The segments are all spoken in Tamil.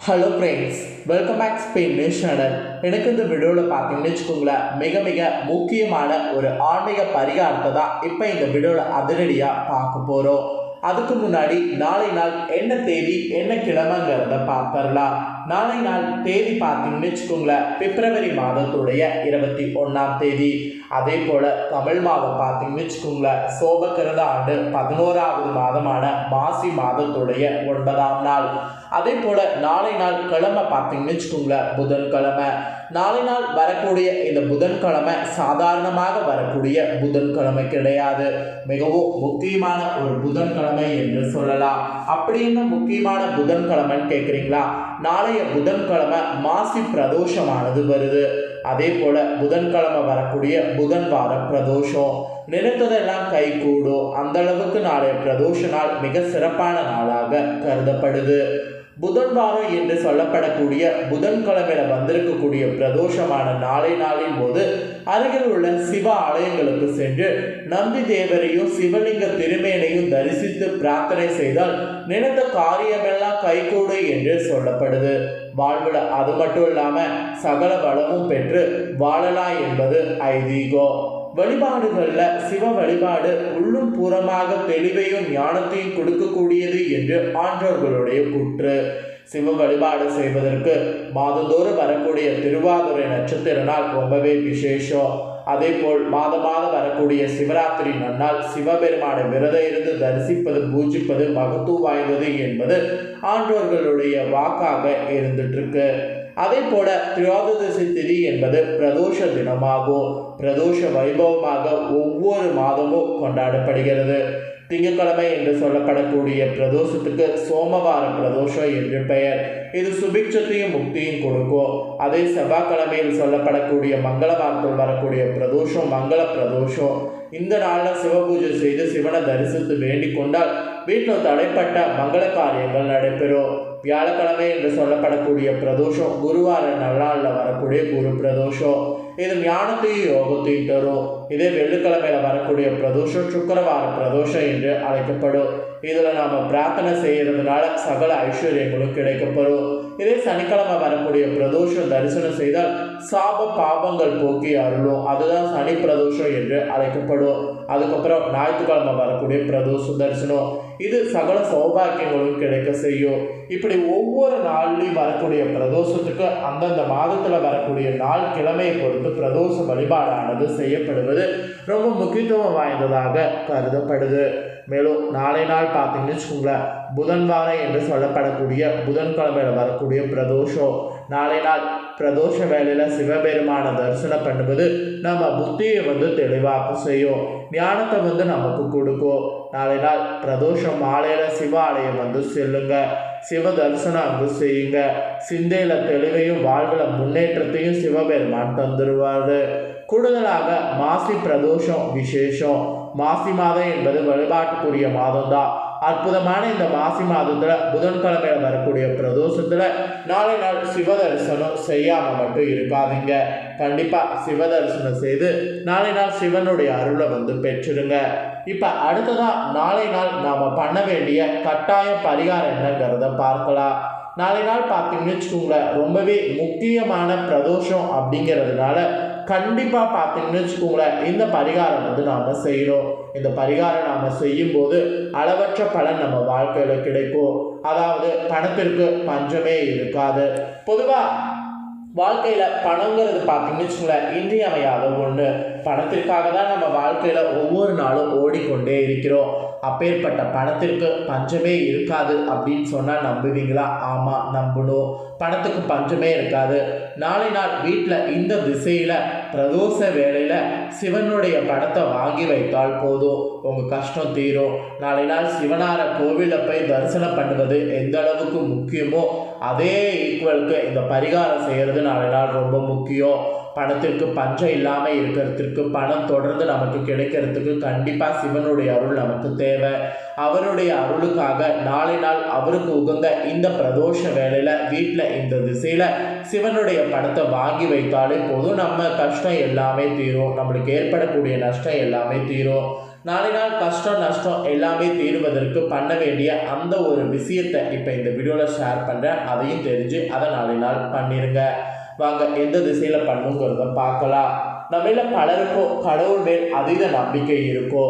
Hello friends welcome back Spain news channel எனக்கு இந்த வீடியோவில் பார்த்தீங்கன்னு வச்சுக்கோங்களேன் மிக மிக முக்கியமான ஒரு ஆன்மீக பரிகாரத்தை தான் இப்போ இந்த வீடியோவில் அதிரடியாக பார்க்க போகிறோம் அதுக்கு முன்னாடி நாளை நாள் என்ன தேதி என்ன கிழமைங்கிறத பார்த்துடலாம். நாளை நாள் தேதி பார்த்தீங்கன்னு வச்சுக்கோங்களேன் பிப்ரவரி மாதத்துடைய இருபத்தி ஒன்றாம் தேதி. அதே போல் தமிழ் மாதம் பார்த்தீங்கன்னு வச்சுக்கோங்களேன் சோபக்கிரத ஆண்டு பதினோராவது மாதமான மாசி மாதத்துடைய ஒன்பதாம் நாள். அதே போல் நாளை நாள் கிழமை பார்த்தீங்கன்னு வச்சுக்கோங்களேன் புதன்கிழமை நாளை நாள் வரக்கூடிய இந்த புதன்கிழமை சாதாரணமாக வரக்கூடிய புதன்கிழமை கிடையாது. மிகவும் முக்கியமான ஒரு புதன்கிழமை என்று சொல்லலாம். அப்படி என்ன முக்கியமான புதன்கிழமைன்னு கேட்குறீங்களா நாளைய புதன்கிழமை மாசி பிரதோஷமானது வருது. அதே போல் புதன்கிழமை வரக்கூடிய புதன் வார பிரதோஷம். நினைத்ததெல்லாம் கை கூடும் அந்த அளவுக்கு நாளைய பிரதோஷ நாள் மிக சிறப்பான நாளாக கருதப்படுது. புதன் வாரம் என்று சொல்லப்படக்கூடிய புதன்கிழமையில வந்திருக்கக்கூடிய பிரதோஷமான நாளை நாளின் போது அருகில் உள்ள சிவ ஆலயங்களுக்கு சென்று நம்பி தேவரையும் சிவலிங்க திருமேனையும் தரிசித்து பிரார்த்தனை செய்தால் நினைத்த காரியமெல்லாம் கைகூடு என்று சொல்லப்படுது. வாழ்வுல அது மட்டும் இல்லாம சகல வளமும் பெற்று வாழலாம் என்பது ஐதீகம் வழிபாடுகளில் சிவ வழிபாடு உள்ளும் புறமாக தெளிவையும் ஞானத்தையும் கொடுக்கக்கூடியது என்று ஆன்றோர்களுடைய கூற்று. சிவ வழிபாடு செய்வதற்கு மாதந்தோறும் வரக்கூடிய திருவாதுரை நட்சத்திர நாள் ரொம்பவே விசேஷம். அதே போல் மாத மாதம் வரக்கூடிய சிவராத்திரி நன்னால் சிவபெருமானை விரதம் இருந்து தரிசிப்பது பூஜிப்பது மகத்துவம் வாய்ந்தது என்பது ஆன்றோர்களுடைய வாக்காக இருந்துட்டு இருக்கு. அதே போல திரோதசி திதி என்பது பிரதோஷ தினமாகும் பிரதோஷ வைபவமாக ஒவ்வொரு மாதமும் கொண்டாடப்படுகிறது. திங்கட்கிழமை என்று சொல்லப்படக்கூடிய பிரதோஷத்துக்கு சோமவார பிரதோஷம் என்று பெயர். இது சுபிக்ஷத்தையும் முக்தியும் கொடுக்கும். அதே செவ்வாய்க்கிழமையில் சொல்லப்படக்கூடிய மங்களவாரத்தில் வரக்கூடிய பிரதோஷம் மங்கள பிரதோஷம். இந்த நாளில் சிவபூஜை செய்து சிவனை தரிசித்து வேண்டிக் கொண்டால் வீட்டில் தடைப்பட்ட மங்கள காரியங்கள் நடைபெறும். வியாழக்கிழமை என்று சொல்லப்படக்கூடிய பிரதோஷம் குருவார நல்லாளில் வரக்கூடிய குரு பிரதோஷம். இது ஞானத்தையும் யோகத்தையும் தரும். இதே வெள்ளிக்கிழமையில வரக்கூடிய பிரதோஷம் சுக்கரவார பிரதோஷம் என்று அழைக்கப்படும். இதில் நாம் பிரார்த்தனை செய்கிறதுனால சகல ஐஸ்வர்யங்களும் கிடைக்கப்படும் இதே சனிக்கிழமை வரக்கூடிய பிரதோஷம் தரிசனம் செய்தால் சாப பாபங்கள் போக்கி அருளும். அதுதான் சனி பிரதோஷம் என்று அழைக்கப்படும் அதுக்கப்புறம் ஞாயிற்றுக்கிழமை வரக்கூடிய பிரதோஷ தரிசனம். இது சகல சௌபாக்கியங்களும் கிடைக்க செய்யும். இப்படி ஒவ்வொரு நாள்லையும் வரக்கூடிய பிரதோஷத்துக்கு அந்தந்த மாதத்தில் வரக்கூடிய நாள் கிழமையை பொறுத்து பிரதோஷ வழிபாடானது செய்யப்படுவது ரொம்ப முக்கியத்துவம் வாய்ந்ததாக கருதப்படுது. மேலும் நாளை நாள் பார்த்தீங்கன்னு வச்சுக்கோங்களேன். புதன் வாரம் என்று சொல்லப்படக்கூடிய புதன்கிழமையில் வரக்கூடிய பிரதோஷம். நாளை நாள் பிரதோஷ வேலையில் சிவபெருமான தரிசனம் பண்ணுவது நம்ம புத்தியை வந்து தெளிவாக செய்யும். ஞானத்தை வந்து நமக்கு கொடுக்கும். நாளை நாள் பிரதோஷம் மாலையில் சிவ ஆலயம் வந்து செல்லுங்க. சிவ தரிசனம் அங்கு செய்யுங்க. சிந்தையில் தெளிவையும் வாழ்வில் முன்னேற்றத்தையும் சிவபெருமான் தந்துடுவார் கூடுதலாக மாசி பிரதோஷம் விசேஷம். மாசி மாதம் என்பது வழிபாட்டுக்குரிய மாதம் தான் அற்புதமான இந்த மாசி மாதத்தில் புதன்கிழமையில வரக்கூடிய பிரதோஷத்தில் நாளை நாள் சிவ தரிசனம் செய்யாமல் மட்டும் இருக்காதீங்க. கண்டிப்பாக சிவ தரிசனம் செய்து நாளை நாள் சிவனுடைய அருளை வந்து பெற்றுடுங்க. இப்போ அடுத்ததாக நாளை நாள் நாம் பண்ண வேண்டிய கட்டாய பரிகாரம் என்னங்கிறத பார்க்கலாம். நாளை நாள் பார்த்தீங்கன்னு வச்சுக்கோங்களேன் ரொம்பவே முக்கியமான பிரதோஷம் அப்படிங்கிறதுனால கண்டிப்பாக பார்த்தீங்கன்னு வச்சுக்கோங்களேன் இந்த பரிகாரம் வந்து நாம் செய்கிறோம் இந்த பரிகாரம் நாம் செய்யும்போது அளவற்ற பலன் நம்ம வாழ்க்கையில் கிடைக்கும். அதாவது பணத்திற்கு பஞ்சமே இருக்காது. பொதுவாக வாழ்க்கையில் பணங்கிறது பார்த்தீங்கன்னு வச்சுக்கோங்களேன் இன்றியமையாத ஒன்று பணத்திற்காக தான் நம்ம வாழ்க்கையில் ஒவ்வொரு நாளும் ஓடிக்கொண்டே இருக்கிறோம். அப்பேற்பட்ட பணத்திற்கு பஞ்சமே இருக்காது அப்படின்னு சொன்னால் நம்புவீங்களா? ஆமாம் நம்பணும். பணத்துக்கு பஞ்சமே இருக்காது. நாளை நாள் வீட்டில் இந்த திசையில் பிரதோஷ வேலையில் சிவனுடைய படத்தை வாங்கி வைத்தால் போதும். உங்கள் கஷ்டம் தீரும். நாளை நாள் சிவனார கோவிலில் போய் தரிசனம் பண்ணுவது எந்த அளவுக்கு முக்கியமோ அதே ஈக்குவலுக்கு இந்த பரிகாரம் செய்கிறது நாளை நாள் ரொம்ப முக்கியம். பணத்திற்கு பஞ்சம் இல்லாமல் இருக்கிறதுக்கு பணம் தொடர்ந்து நமக்கு கிடைக்கிறதுக்கு கண்டிப்பாக சிவனுடைய அருள் நமக்கு தேவை. அவருடைய அருளுக்காக நாளை நாள் அவருக்கு உகந்த இந்த பிரதோஷ வேலையில் வீட்டில் இந்த திசையில் சிவனுடைய படத்தை வாங்கி வைத்தாலே போதும். நம்ம கஷ்டம் எல்லாமே தீரும். நம்மளுக்கு ஏற்படக்கூடிய நஷ்டம் எல்லாமே தீரும். நாளை நாள் கஷ்டம் நஷ்டம் எல்லாமே தீருவதற்கு பண்ண வேண்டிய அந்த ஒரு விஷயத்தை இப்போ இந்த வீடியோவில் ஷேர் பண்ணுறேன் அதையும் தெரிஞ்சு அதை நாளை நாள் பண்ணிடுங்க வாங்க எந்த திசையில் பண்ணுங்கிறத பார்க்கலாம். நம்மள பலருக்கும் கடவுள் மேல் அதீத நம்பிக்கை இருக்கோ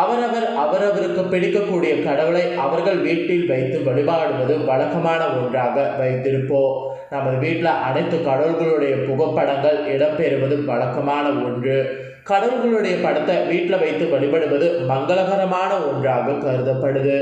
அவரவர் அவரவருக்கு பிடிக்கக்கூடிய கடவுளை அவர்கள் வீட்டில் வைத்து வழிபாடுவது வழக்கமான ஒன்றாக வைத்திருப்போம். நமது வீட்டில் அனைத்து கடவுள்களுடைய புகைப்படங்கள் இடம்பெறுவது வழக்கமான ஒன்று. கடவுள்களுடைய படத்தை வீட்டில் வைத்து வழிபடுவது மங்களகரமான ஒன்றாக கருதப்படுது.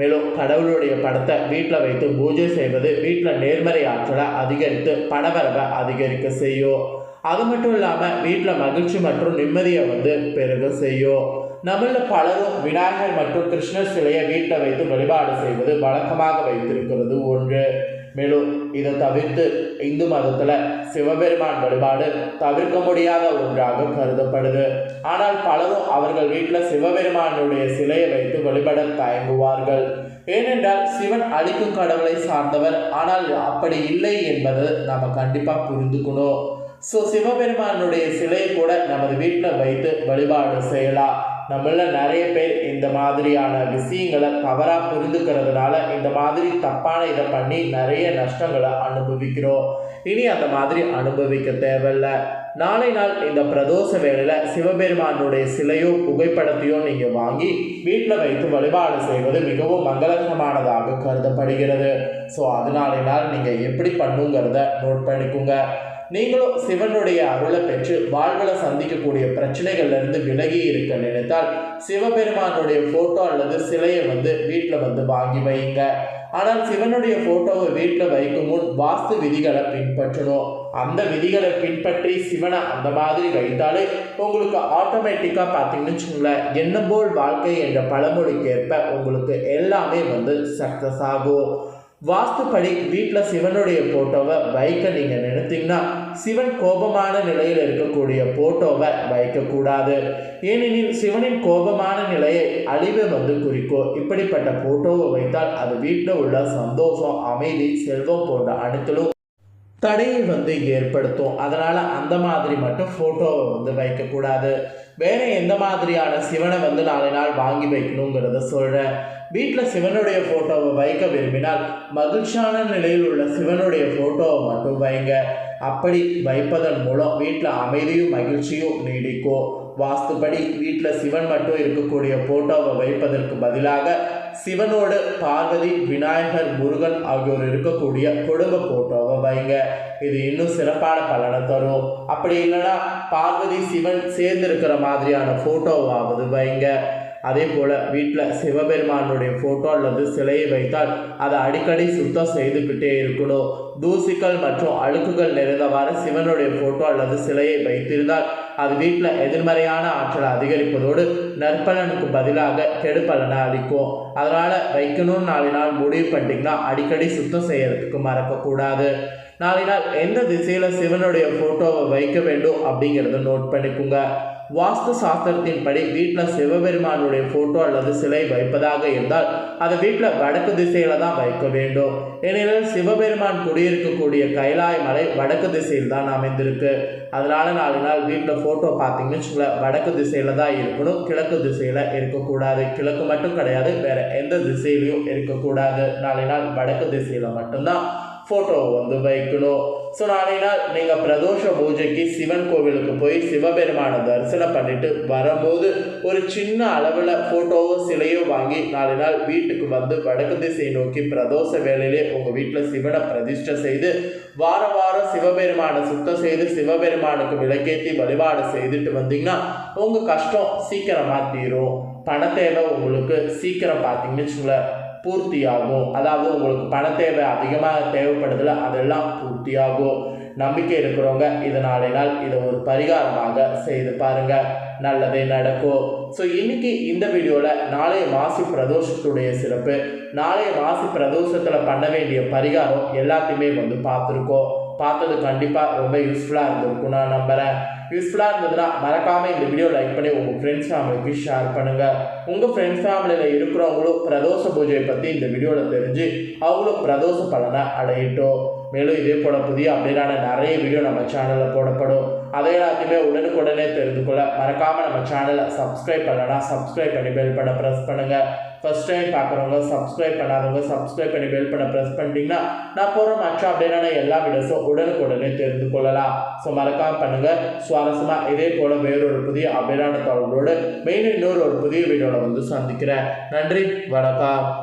மேலும் கடவுளுடைய படத்தை வீட்டில் வைத்து பூஜை செய்வது வீட்டில் நேர்மறை ஆற்றலை அதிகரித்து பணவரவை அதிகரிக்க செய்யும். அது மட்டும் இல்லாமல் வீட்டில் மகிழ்ச்சி மற்றும் நிம்மதியை வந்து பெருக செய்யும். நம்மள பலரும் விநாயகர் மற்றும் கிருஷ்ணர் சிலையை வீட்டில் வைத்து வழிபாடு செய்வது வழக்கமாக வைத்திருக்கிறது ஒன்று. மேலும் இதை தவிர்த்து இந்து மதத்தில் சிவபெருமான் வழிபாடு தவிர்க்க முடியாத ஒன்றாக கருதப்படுது. ஆனால் பலரும் அவர்கள் வீட்டில் சிவபெருமானுடைய சிலையை வைத்து வழிபட தயங்குவார்கள். ஏனென்றால் சிவன் அழிக்கும் கடவுளை சார்ந்தவர். ஆனால் அப்படி இல்லை என்பது நாம் கண்டிப்பாக புரிந்துக்கணும். ஸோ சிவபெருமானுடைய சிலையை கூட நமது வீட்டில் வைத்து வழிபாடு செய்யலாம். நம்மள நிறைய பேர் இந்த மாதிரியான விஷயங்களை தவறாக புரிந்துக்கிறதுனால இந்த மாதிரி தப்பான இதை பண்ணி நிறைய நஷ்டங்களை அனுபவிக்கிறோம். இனி அந்த மாதிரி அனுபவிக்க தேவையில்ல. நாளை நாள் இந்த பிரதோஷ வேளையில் சிவபெருமானுடைய சிலையோ புகைப்படத்தையோ நீங்கள் வாங்கி வீட்டில் வைத்து வழிபாடு செய்வது மிகவும் மங்களகரமானதாக கருதப்படுகிறது. ஸோ அதனாலே நாள் நீங்கள் எப்படி பண்ணுங்கிறத நோட் பண்ணிக்கோங்க. நீங்களும் சிவனுடைய அருளை பெற்று வாழ்வில் சந்திக்கக்கூடிய பிரச்சனைகள்லேருந்து விலகி இருக்க நினைத்தால் சிவபெருமானுடைய ஃபோட்டோ அல்லது சிலையை வந்து வீட்டில் வந்து வாங்கி வைங்க. ஆனால் சிவனுடைய ஃபோட்டோவை வீட்டில் வைக்கும் முன் வாஸ்து விதிகளை பின்பற்றணும். அந்த விதிகளை பின்பற்றி சிவனை அந்த மாதிரி வைத்தாலே உங்களுக்கு ஆட்டோமேட்டிக்காக பார்த்தீங்கன்னு வச்சுக்கோங்களேன் என்ன போல் வாழ்க்கை என்ற பழமொழிக்கேற்ப உங்களுக்கு எல்லாமே வந்து சக்ஸஸ் ஆகும். வாஸ்துப்படி வீட்டில் சிவனுடைய ஃபோட்டோவை வைக்க நீங்கள் நினைத்தீங்கன்னா சிவன் கோபமான நிலையில் இருக்கக்கூடிய ஃபோட்டோவை வைக்கக்கூடாது. ஏனெனில் சிவனின் கோபமான நிலையை அழிவை வந்து குறிக்கும் இப்படிப்பட்ட ஃபோட்டோவை வைத்தால் அது வீட்டில் உள்ள சந்தோஷம் அமைதி செல்வம் போன்ற அனைத்திலும் தடையை வந்து ஏற்படுத்தும். அதனால் அந்த மாதிரி மட்டும் ஃபோட்டோவை வந்து வைக்கக்கூடாது வேறு எந்த மாதிரியான சிவனை வந்து நாளை நாள் வாங்கி வைக்கணுங்கிறத சொல்கிறேன் வீட்டில் சிவனுடைய ஃபோட்டோவை வைக்க விரும்பினால் மகிழ்ச்சியான நிலையில் உள்ள சிவனுடைய ஃபோட்டோவை மட்டும் வைங்க. அப்படி வைப்பதன் மூலம் வீட்டில் அமைதியும் மகிழ்ச்சியும் நீடிக்கும். வாஸ்துப்படி வீட்டில் சிவன் மட்டும் இருக்கக்கூடிய ஃபோட்டோவை வைப்பதற்கு பதிலாக சிவனோடு பார்வதி விநாயகர் முருகன் ஆகியோர் இருக்கக்கூடிய குடும்ப ஃபோட்டோவை வைங்க. இது இன்னும் சிறப்பான பலனை தரும். அப்படி இல்லைன்னா பார்வதி சிவன் சேர்ந்து இருக்கிற மாதிரியான ஃபோட்டோவாவது வைங்க. அதே போல் வீட்டில் சிவபெருமானுடைய ஃபோட்டோ அல்லது சிலையை வைத்தால் அதை அடிக்கடி சுத்தம் செய்துக்கிட்டே இருக்கணும். தூசிகள் மற்றும் அழுக்குகள் நிறைந்தவாறு சிவனுடைய ஃபோட்டோ அல்லது சிலையை வைத்திருந்தால் அது வீட்டில் எதிர்மறையான ஆற்றலை அதிகரிப்பதோடு நற்பலனுக்கு பதிலாக கெடுபலனை அளிக்கும். அதனால் வைக்கணும்னு நாலு நாள் முடிவு பண்ணிட்டீங்கன்னா அடிக்கடி சுத்தம் செய்யறதுக்கு மறக்கக்கூடாது. நாளை நாள் எந்த திசையில் சிவனுடைய ஃபோட்டோவை வைக்க வேண்டும் அப்படிங்கிறத நோட் பண்ணிக்கோங்க. வாஸ்து சாஸ்திரத்தின்படி வீட்டில் சிவபெருமானுடைய ஃபோட்டோ அல்லது சிலை வைப்பதாக இருந்தால் அதை வீட்டில் வடக்கு திசையில் தான் வைக்க வேண்டும். ஏனெனில் சிவபெருமான் குடியிருக்கக்கூடிய கைலாய மலை வடக்கு திசையில் தான் அமைந்திருக்கு. அதனால நாலு நாள் வீட்டில் ஃபோட்டோ பார்த்தீங்கன்னு வச்சுங்களேன் வடக்கு திசையில் தான் இருக்கணும் கிழக்கு திசையில் இருக்கக்கூடாது. கிழக்கு மட்டும் கிடையாது வேறு எந்த திசையிலையும் இருக்கக்கூடாது. நாலு நாள் வடக்கு திசையில் மட்டும்தான். ஃபோட்டோவை வந்து வைக்கணும். ஸோ நாளை நாள் நீங்கள் பிரதோஷ பூஜைக்கு சிவன் கோவிலுக்கு போய் சிவபெருமானை தரிசனம் பண்ணிட்டு வரும்போது ஒரு சின்ன அளவில் ஃபோட்டோவோ சிலையோ வாங்கி நாளை நாள் வீட்டுக்கு வந்து வடக்கு திசை நோக்கி பிரதோஷ வேலையிலே உங்கள் வீட்டில் சிவனை பிரதிஷ்டை செய்து வார வாரம் சிவபெருமானை சுத்தம் செய்து சிவபெருமானுக்கு விளக்கேற்றி வழிபாடு செய்துட்டு வந்தீங்கன்னா உங்கள் கஷ்டம் சீக்கிரமாக தீரும். பண தேவை உங்களுக்கு சீக்கிரம் பார்த்தீங்கன்னு வச்சுங்களேன் பூர்த்தியாகும். அதாவது உங்களுக்கு பண தேவை அதிகமாக தேவைப்படுதுல அதெல்லாம் பூர்த்தியாகும். நம்பிக்கை இருக்கிறவங்க இது நாளை நாள் இதை ஒரு பரிகாரமாக செய்து பாருங்க. நல்லதே நடக்கும். ஸோ இன்னைக்கு இந்த வீடியோவில் நாளைய மாசி பிரதோஷத்துடைய சிறப்பு. நாளைய மாசி பிரதோஷத்தில் பண்ண வேண்டிய பரிகாரம் எல்லாத்தையுமே வந்து பார்த்துருக்கோம். பார்த்தது கண்டிப்பாக ரொம்ப யூஸ்ஃபுல்லாக இருந்திருக்கும் நான் நம்புகிறேன் யூஸ்ஃபுல்லாக இருந்ததுன்னா மறக்காமல் இந்த வீடியோ லைக் பண்ணி உங்கள் ஃப்ரெண்ட்ஸ் ஃபேமிலிக்கு ஷேர் பண்ணுங்கள் உங்கள் ஃப்ரெண்ட்ஸ் ஃபேமிலியில் இருக்கிறவங்களும் பிரதோஷ பூஜையை பற்றி இந்த வீடியோவில் தெரிஞ்சு அவங்களும் பிரதோஷ பலனை அடையட்டும். மேலும் இதே போல் புதிய அப்டேட்டான நிறைய வீடியோ நம்ம சேனலில் போடப்படும். அதை எல்லாத்தையுமே உடனுக்குடனே தெரிந்து கொள்ள மறக்காமல் நம்ம சேனலை சப்ஸ்கிரைப் பண்ணனா சப்ஸ்கிரைப் பண்ணி பெல் பண்ண ப்ரெஸ் பண்ணுங்கள் ஃபர்ஸ்ட் டைம் பார்க்குறவங்க சப்ஸ்கிரைப் பண்ணாதவங்க சப்ஸ்கிரைப் பண்ணி பெல் பண்ண ப்ரெஸ் பண்ணிட்டீங்கன்னா நான் போகிற மற்ற அப்டேட்டான எல்லா வீடியோஸும் உடனுக்குடனே தெரிந்து கொள்ளலாம். ஸோ மறக்காமல் பண்ணுங்கள் சுவாரஸ்யமாக இதே போல் வேறொரு புதிய அப்டேட்டான தகவலோடு மெயின் இன்னொரு ஒரு புதிய வீடியோவில் வந்து சந்திக்கிறேன். நன்றி வணக்கம்.